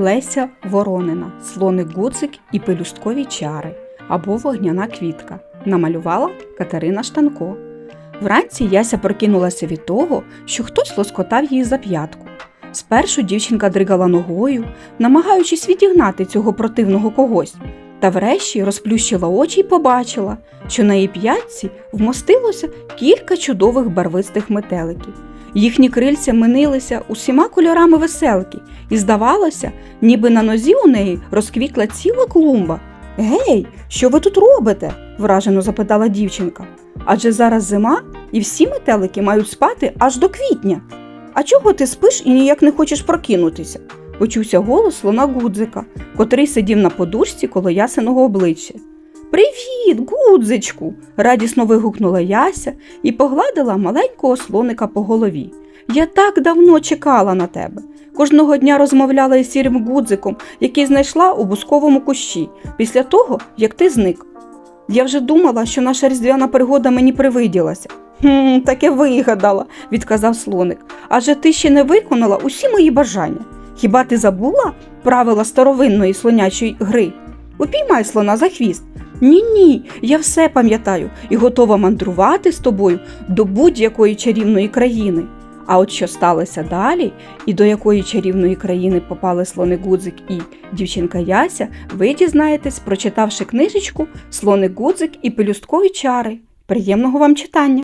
Леся Воронина, слоник гуцик і пелюсткові чари або вогняна квітка. Намалювала Катерина Штанко. Вранці Яся прокинулася від того, що хтось лоскотав її за п'ятку. Спершу дівчинка дригала ногою, намагаючись відігнати цього противного когось, та врешті розплющила очі й побачила, що на її п'ятці вмостилося кілька чудових барвистих метеликів. Їхні крильця минилися усіма кольорами веселки, і здавалося, ніби на нозі у неї розквітла ціла клумба. Гей, що ви тут робите? вражено запитала дівчинка. Адже зараз зима, і всі метелики мають спати аж до квітня. А чого ти спиш і ніяк не хочеш прокинутися? Почувся голос слона Гудзика, котрий сидів на подушці коло ясеного обличчя. Привіт, Гудзичку! радісно вигукнула Яся і погладила маленького слоника по голові. Я так давно чекала на тебе. Кожного дня розмовляла із сірим гудзиком, який знайшла у бусковому кущі, після того, як ти зник. Я вже думала, що наша різдвяна пригода мені привиділася. Хм, таке вигадала, відказав слоник. Адже ти ще не виконала усі мої бажання. Хіба ти забула правила старовинної слонячої гри? Упіймай слона за хвіст. Ні, ні, я все пам'ятаю і готова мандрувати з тобою до будь-якої чарівної країни. А от що сталося далі, і до якої чарівної країни попали слоник Гудзик і дівчинка Яся, ви дізнаєтесь, прочитавши книжечку Слоник Гудзик і пелюсткові чари. Приємного вам читання!